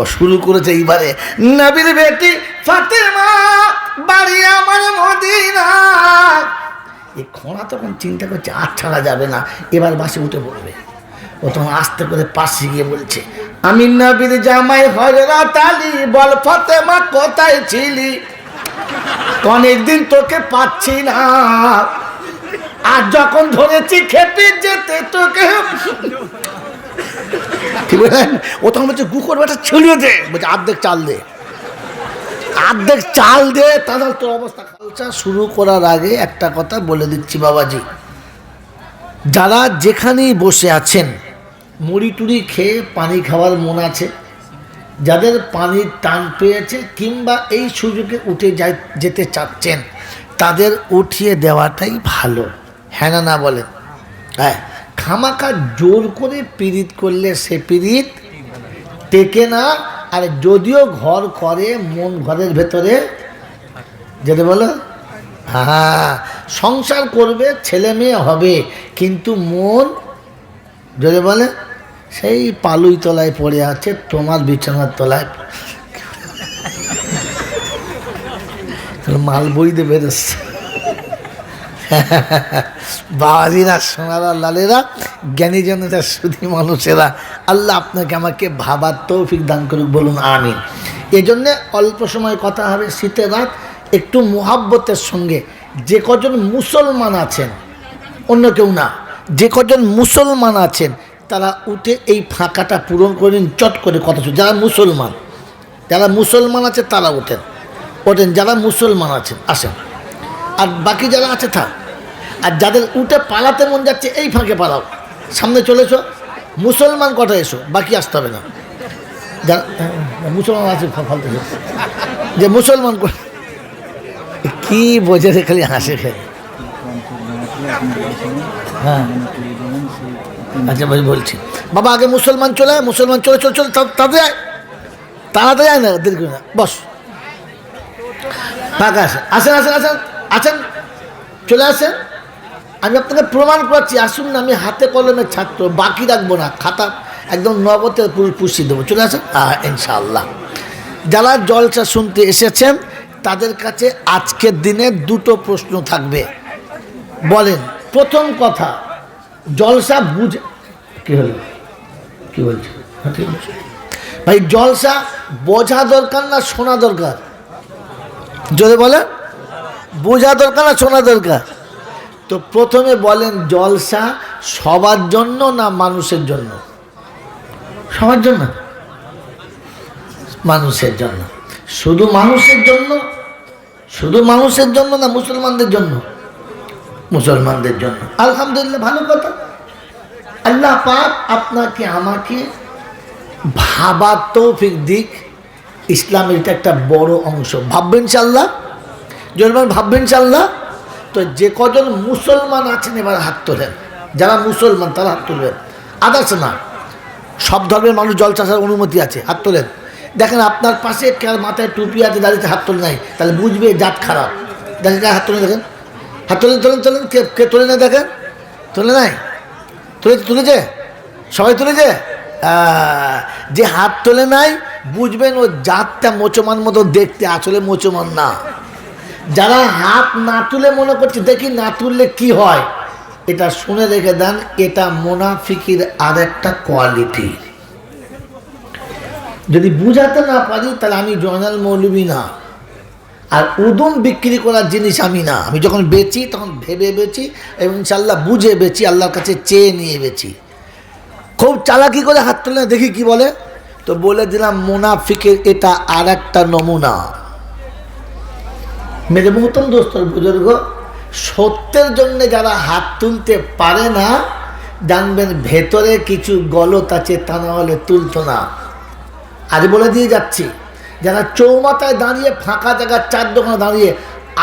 ও শুরু করেছে এইবারে। নবীর বেটি ফাতেমা, বাড়ি আমার মদিনা এই খোঁড়া তখন চিন্তা করছে, আর ছাড়া যাবে না, এবার বাসে উঠে পড়বে। ও তখন আস্তে করে পাশে গিয়ে বলছে, আমি নবীর জামাই হজরত আলী বল ফাতেমা, কোথায় ছিলি? অনেকদিন তোকে পাচ্ছি না। আর যখন ধরেছি খেপে যেতে তোকে বললেন ও তখন বলছে গুকর বেটা ছড়িয়ে দে। বলছে, আর্ধেক চাল দে। আর্ধেক চাল দে, তাহলে তোর অবস্থা খালসা শুরু করার আগে একটা কথা বলে দিচ্ছি বাবাজি। যারা যেখানেই বসে আছেন, মুড়ি টুড়ি খেয়ে পানি খাওয়ার মন আছে, যাদের পানির টান পেয়েছে কিংবা এই সুযোগে উঠে যাই, যেতে চাচ্ছেন, তাদের উঠিয়ে দেওয়াটাই ভালো। হ্যাঁ না না বলেন। হ্যাঁ খামাখা জোর করে পিরিত করলে সে পিরিত টেকে না। আর যদিও ঘর করে, মন ঘরের ভেতরে যেতে বলো? হ্যাঁ সংসার করবে, ছেলে মেয়ে হবে, কিন্তু মন, যদি বলে? সেই পালুই তলায় পড়ে আছে, তোমার বিছানার তলায়। মাল বই দেবে বাবাজিরা, সোনারা, লালেরা জ্ঞানী জনেরা সুধী মানুষেরা আল্লাহ আপনাকে আমাকে ভাবার তৌফিক দান করুক, বলুন আমি এই জন্যে অল্প সময় কথা হবে শীতের রাত, একটু মোহাব্বতের সঙ্গে। যে কজন মুসলমান আছেন, অন্য কেউ না, যে কজন মুসলমান আছেন, তারা উঠে এই ফাঁকাটা পূরণ করেন চট করে কথা শুনে যারা মুসলমান যারা মুসলমান আছে, তারা ওঠেন। ওঠেন, যারা মুসলমান আছেন, আসেন। আর বাকি যারা আছে, থাক। আর যাদের উঠে পালাতে মন যাচ্ছে, এই ফাঁকে পালাও। সামনে চলেছ মুসলমান কটা এসো বাকি আসতে হবে না। হ্যাঁ, মুসলমান আছে ফালতে যে মুসলমান কি বোঝে রে খালি হাসে খেলে হ্যাঁ। আচ্ছা ভাই বলছি। বাবা আগে মুসলমান চলে আয় মুসলমান চলে চলে চলে তা- তাড়াতাড়ি আয়। তাড়াতাড়ি আয় না দেরি করে না। বস। ফাঁকা আসেন আসেন আসেন আসেন আসেন। চলে আসেন। আমি আপনাকে প্রমাণ করাচ্ছি, আসুন না, আমি হাতে কলমের ছাত্র, বাকি রাখব না, খাতা একদম নগদে পুষিয়ে দেবো। চলে আসেন ইনশাআল্লাহ। যারা জলসা শুনতে এসেছেন, তাদের কাছে আজকের দিনে দুটো প্রশ্ন থাকবে। বলেন, প্রথম কথা, জলসা বুঝ, কি হলো? কি বলছে? হ্যাঁ। ভাই, জলসা বোঝা দরকার না শোনা দরকার? যদি বলেন, বোঝা দরকার না শোনা দরকার? তো প্রথমে বলেন জলসা সবার জন্য না মানুষের জন্য? সবার জন্য। মানুষের জন্য। শুধু মানুষের জন্য? শুধু মানুষের জন্য না মুসলমানদের জন্য? মুসলমানদের জন্য। আলহামদুলিল্লাহ, ভালো কথা। আল্লাহ পাক আপনাকে, আমাকে ভাবার তৌফিক দিক। ইসলামের একটা বড় অংশ। ভাববেন চাল্লাহ যখন ভাববেন চাল্লাহ তো যে কজন মুসলমান আছেন এবার হাত তোলেন। যারা মুসলমান, তারা হাত তুলবেন। আদার্স না। সব ধর্মের মানুষ জল চাষার অনুমতি আছে, হাত তোলেন। দেখেন আপনার পাশে মাথায় টুপি আছে দাঁড়িয়ে হাত তোলে নাই, তাহলে বুঝবে জাত খারাপ। দেখেন হাত তোলে দেখেন। হাত তোলেন তোলেন তোলেন, কে কে তোলে না দেখেন? তোলে নাই? তুলে, তুলেছে? সবাই তুলেছে? যে হাত তোলে নাই, বুঝবেন ও জাতটা মোচমান মতো দেখতে আসলে মোচমান না। যারা হাত না তুলে মনে করছে, দেখি না তুললে কি হয়? এটা শুনে রেখে দেন, এটা মোনাফিকির আর একটা কোয়ালিটি। যদি বুঝাতে না পারি, তাহলে আমি জয়নাল মৌলবী না। আর উদম বিক্রি করার জিনিস আমি না। আমি যখন বেচি, তখন ভেবে বেচি, এবং ইনশাল্লাহ বুঝে বেচি, আল্লাহর কাছে চেয়ে নিয়ে বেচি। খুব চালাকি করে হাত তুলে দেখি কি বলে? তো বলে দিলাম, মুনাফিকের এটা আর একটা নমুনা। মেরে মহতম দোস্তর বুজুর্গ, সত্যের জন্য যারা হাত তুলতে পারে না, জানবেন ভেতরে কিছু গলত আছে তা না হলে তুলতো না। আজ বলে দিয়ে যাচ্ছি, যারা চৌমাথায় দাঁড়িয়ে ফাঁকা জায়গার চার দোকানে দাঁড়িয়ে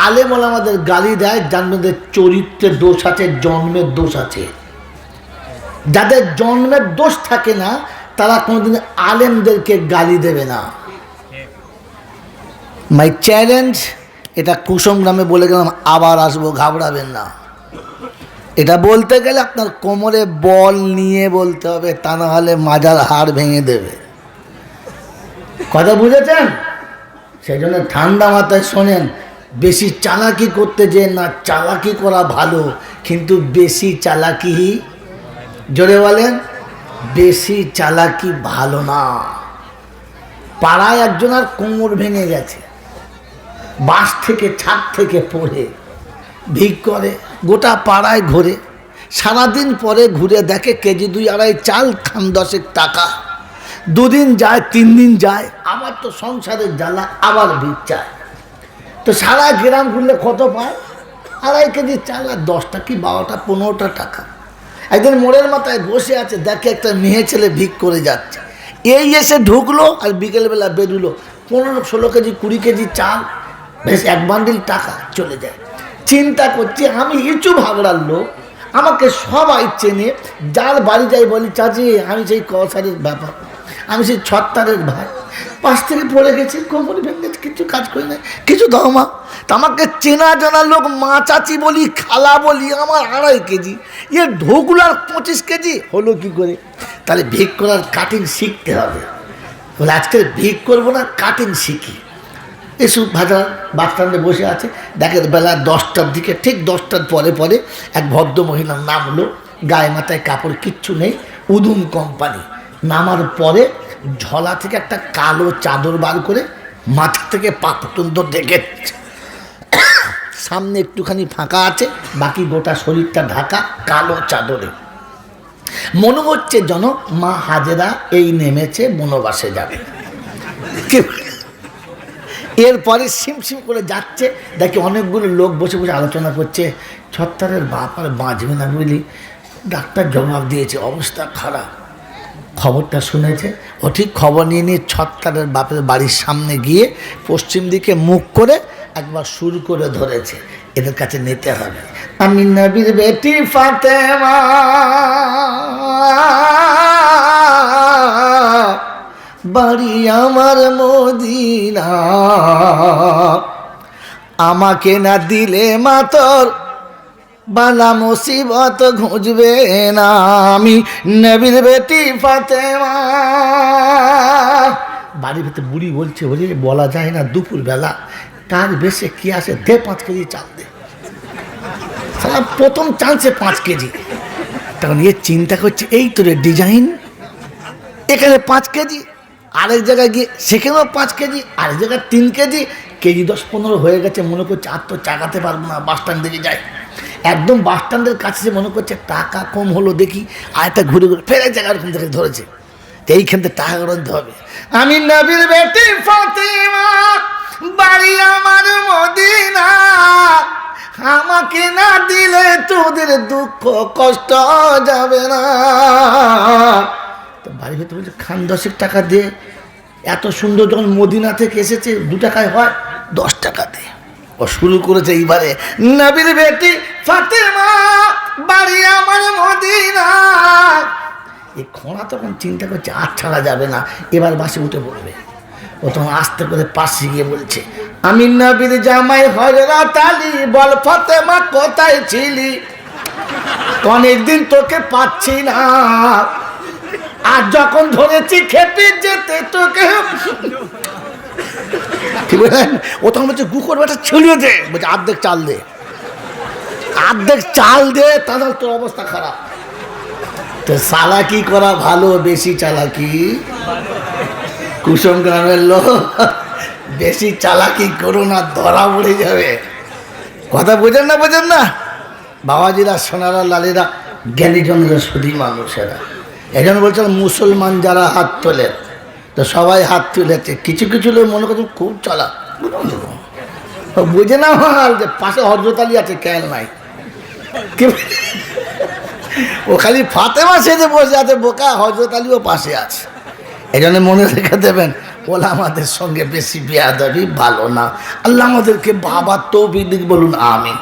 আলেমল আমাদের গালি দেয়, জানবেন যে চরিত্রের দোষ আছে, জন্মের দোষ আছে। যাদের জন্মের দোষ থাকে না, তারা কোনোদিন আলেমদেরকে গালি দেবে না। মাই চ্যালেঞ্জ এটা কুসংগ্রামে বলে গেলাম, আবার আসব, ঘাবড়াবেন না। এটা বলতে গেলে আপনার কোমরে বল নিয়ে বলতে হবে, তা না হলে মাজার হাড় ভেঙে দেবে। কথা বুঝেছেন? সেই জন্য ঠান্ডা মাথায় শোনেন, বেশি চালাকি করতে যে না, চালাকি করা ভালো, কিন্তু বেশি চালাকি, জোরে বলেন, বেশি চালাকি ভালো না। পাড়ায় একজন আর কোমর ভেঙে গেছে। বাস থেকে, ছাদ থেকে পড়ে। ভিক করে, গোটা পাড়ায় ঘুরে। সারাদিন পরে ঘুরে দেখে কেজি দুই আড়াই চাল খান দশেক টাকা। দুদিন যায়, তিন দিন যায়। আবার তো সংসারের জ্বালা, আবার ভিক চায়। তো সারা গ্রাম ঘুরলে কত পায়? আড়াই কেজি চাল আর দশটা কি বারোটা, পনেরোটা টাকা। একদিন মোড়ের মাথায় বসে আছে, দেখে একটা মেয়ে ছেলে ভিক করে যাচ্ছে। এই এসে ঢুকলো আর বিকেলবেলা বেরুলো। পনেরো, ষোলো কেজি, কুড়ি কেজি চাল বেশ এক বান্ডিল টাকা চলে যায়। চিন্তা করছি, আমি ইচু ভাবড়ার লোক, আমাকে সবাই চেনে, যার বাড়ি যাই বলি, চাচি, আমি সেই কসারের ব্যাপার আমি সেই ছত্তারের ভাই। পাশ থেকে পড়ে গেছি, কোমর ভেঙে কিছু কাজ করি না কিছু দাও মা। তা আমাকে চেনা জানা লোক, মা চাচি বলি, খালা বলি, আমার আড়াই কেজি, এ ঢোকলো আর পঁচিশ কেজি, হলো কি করে? তাহলে ভিক করার কাটিং শিখতে হবে। বলে, আজকে ভিক করব না কাটিং শিখি। এসব ভাজা বাস স্ট্যান্ডে বসে আছে। দেখে বেলা দশটার দিকে, ঠিক দশটার পরে পরে এক ভদ্র মহিলার নাম হলো গায়ে মাথায় কাপড়, কিচ্ছু নেই, উদুম কোম্পানি। নামার পরে ঝলা থেকে একটা কালো চাদর বার করে মাথা থেকে পা দেখে সামনে একটুখানি ফাঁকা আছে, বাকি গোটা শরীরটা ঢাকা, কালো চাদরে। মনে হচ্ছে যেন মা হাজেরা এই নেমেছে, বনবাসে যাবে। কি- এরপরে সিম সিম করে যাচ্ছে। দেখি অনেকগুলো লোক বসে বসে আলোচনা করছে। ছত্তারের বাপ আর বাঁচবে না বুঝলি। ডাক্তার জবাব দিয়েছে, অবস্থা খারাপ। খবরটা শুনেছে। ও ঠিক খবর নিয়ে নিয়ে ছত্তারের বাপের বাড়ির সামনে গিয়ে পশ্চিম দিকে মুখ করে একবার শুরু করে ধরেছে। এদের কাছে নিতে হবে। আমি নবীর বেটি ফাতেমা। বাড়ি আমার মদিনা। আমাকে না দিলে মাতর, বালা মুসিবত ঘুঁজবে না। আমি নবীর বেটি ফাতেমা। বাড়ির ভিতরে বুড়ি বলছে বলি বলা যায় না দুপুর বেলা কার বেশে কি আসে? দে পাঁচ কেজি চাল দে। প্রথম চান্সে পাঁচ কেজি। তখন ইয়ে চিন্তা করছে, এই তোর ডিজাইন, এখানে পাঁচ কেজি আরেক জায়গায় গিয়ে সেখানেও পাঁচ কেজি, আরেক জায়গায় তিন কেজি কেজি দশ পনেরো হয়ে গেছে, মনে করছে আর তো চাকাতে পারব না বাস স্ট্যান্ড দিকে যাই। একদম বাস স্ট্যান্ডের কাছে মনে করছে টাকা কম হলো দেখি একটা ঘুরে ঘুরে ফের এক জায়গায় ওখান থেকে ধরেছে। এইখান থেকে টাকা গণতে হবে। আমি নবীর বেটি ফাতেমা, বাড়ি আমার মদিনা। আমাকে না দিলে তোদের দুঃখ কষ্ট যাবে না। বাড়ি ভেতরে বলছে, খান দশেক টাকা দিয়ে এত সুন্দর যখন মদিনা থেকে এসেছে, দু টাকায় হয়, দশ টাকা দিয়ে ও শুরু করেছে এইবারে, নবীর বেটি ফাতেমা, বাড়ি আমার মদিনা এই খোঁড়া তখন চিন্তা করছে, আর ছাড়া যাবে না। এবার বাসে উঠে পড়বে। ও তখন আস্তে করে পাশে গিয়ে বলছে, আমি নবীর জামাই হজরত আলী বল ফাতেমা কোথায় ছিলি? অনেকদিন তোকে পাচ্ছি না। আর যখন ধরেছি খেপে যেতে তোকে। বললেন? ও তখন বলছে গুকর বেটা ছড়িয়ে দে। বলছে অর্ধেক চাল দে। অর্ধেক চাল দে, তাহলে তোর অবস্থা খারাপ। তো চালাকি করা ভালো, বেশি চালাকি? কুসুম গ্রামের লোক, বেশি চালাকি করো না, ধরা পড়ে যাবে। কথা বোঝেন না বোঝেন না। বাবাজিরা, সোনারা, লালিরা জ্ঞানীজনরা শুধু মানুষেরা। জন্য বলছেন মুসলমান যারা হাত তোলেন তো সবাই হাত তুলেছে কিছু কিছু লোক মনে করছেন খুব চলা বুঝে না যে পাশে হরজত আলী আছে, খেয়াল নাই। ও খালি ফাতেমা সেজে বসে আছে, বোকা হজরত আলীও পাশে আছে। এই জন্য মনে রেখে দেবেন, ওলা আমাদের সঙ্গে বেশি বেয়াদবি ভালো না। আল্লাহ আমাদেরকে বাবা তো বলুন আমি